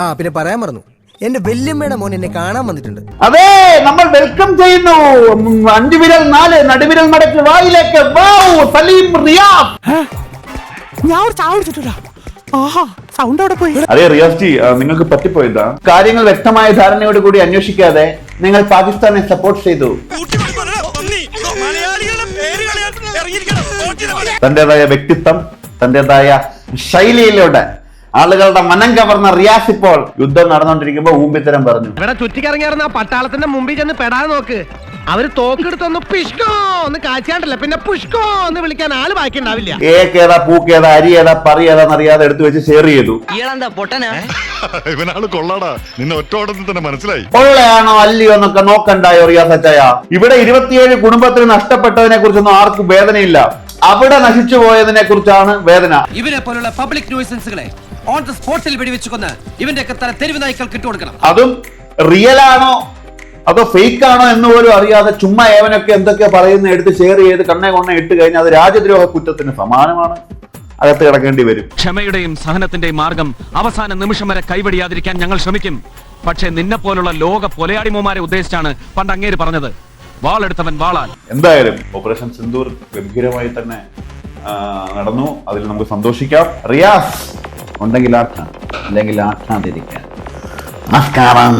ആ പിന്നെ പറയാൻ മറന്നു. എന്റെ വല്യമ്മയുടെ മോൻ എന്നെ കാണാൻ വന്നിട്ടുണ്ട്. അതെ നമ്മൾ വെൽക്കം ചെയ്യുന്നു. അഞ്ചു വിരൽ നാല് നടുവിരൽ മടക്കി വായിലേക്ക് സലീം റിയാസ്. ഞാൻ ഒരു ചായ കുടിച്ചിട്ടില്ല. ആഹാ സൗണ്ട് അവിടെ പോയി? അതെ റിയാസ് ജി നിങ്ങൾക്ക് പറ്റിപ്പോയതാ. കാര്യങ്ങൾ വ്യക്തമായ ധാരണയോട് കൂടി അന്വേഷിക്കാതെ നിങ്ങൾ പാകിസ്ഥാനെ സപ്പോർട്ട് ചെയ്തു. തന്റേതായ വ്യക്തിത്വം തന്റേതായ ശൈലിയിലൂടെ ആളുകളുടെ മനം കവർന്ന റിയാസ് ഇപ്പോൾ യുദ്ധം നടന്നുകൊണ്ടിരിക്കുമ്പോ ഊമ്പിത്തരം പറഞ്ഞു. ഇവിടെ ആ പട്ടാളത്തിന്റെ മുമ്പിൽ ചെന്ന് പെടാതെ നോക്ക്. അവർ തോക്കെടുത്തൊന്ന് പിഷ്കോ ഒന്ന് കാച്ചാണ്ടല്ല പിന്നെ പുഷ്കോ എന്ന് വിളിക്കാൻ ആൾ ബാക്കി ഉണ്ടാവില്ല ഏക്കേതാ പൂക്കേതാ അരി ഏതാ പറി ഏതാന്നറിയാതെ എടുത്തു വെച്ച് ഷെയർ ചെയ്തു. ഇയാളെന്താ പൊട്ടനാ? ഇവനാൾ കൊള്ളാടാ. നിന്നെ ഒറ്റ ഓട്ടത്തിൽ തന്നെ മനസ്സിലായി. കൊള്ളയാണോ അല്ലയോ എന്നൊക്കെ നോക്കണ്ടായോ റിയാസ് അച്ചായ? ഇവിടെ ഇരുപത്തിയേഴ് കുടുംബത്തിന് നഷ്ടപ്പെട്ടതിനെ കുറിച്ചൊന്നും ആർക്കും വേദനയില്ല. അവിടെ നശിച്ചു പോയതിനെ കുറിച്ചാണ് വേദന. ഇവരെ പോലുള്ള പബ്ലിക് ന്യൂസൻസുകളെ ഓൺ ദ സ്പോട്ടിൽ വെടിവെച്ച് കൊന്ന് ഇവന്റെ ഒക്കെ തല തെരുവ് നായ്ക്കൾക്ക് ഇട്ടുകൊടുക്കണം അതും റിയൽ ആണോ? അതോ ഫേക്ക് ആണോ എന്ന് പോലും അറിയാതെ ചുമ്മാ ഏവനൊക്കെ എന്തൊക്കെ പറയുന്ന എടുത്ത് ഷെയർ ചെയ്ത് കണ്ണെ കൊണ്ണെ ഇട്ട് കഴിഞ്ഞാൽ അത് രാജ്യദ്രോഹ കുറ്റത്തിന് സമാനമാണ്. അകത്ത് കിടക്കേണ്ടി വരും. ക്ഷമയുടെയും സഹനത്തിന്റെയും മാർഗം അവസാന നിമിഷം വരെ കൈവടിയാതിരിക്കാൻ ഞങ്ങൾ ശ്രമിക്കും. പക്ഷേ നിന്നെ പോലുള്ള ലോക പൊലയാടിമോമാരെ ഉദ്ദേശിച്ചാണ് പണ്ട് അങ്ങേര് പറഞ്ഞത്. വാളെടുത്തവൻ വാളാൽ. എന്തായാലും ഓപ്പറേഷൻ സിന്ദൂർ ഗംഭീരമായി തന്നെ നടന്നു. അതിൽ നമുക്ക് സന്തോഷിക്കാം. റിയാസ്! ഉണ്ടെങ്കിൽ ആട്ടാം അല്ലെങ്കിൽ ആട്ടാതിരിക്കാൻ നമസ്കാരം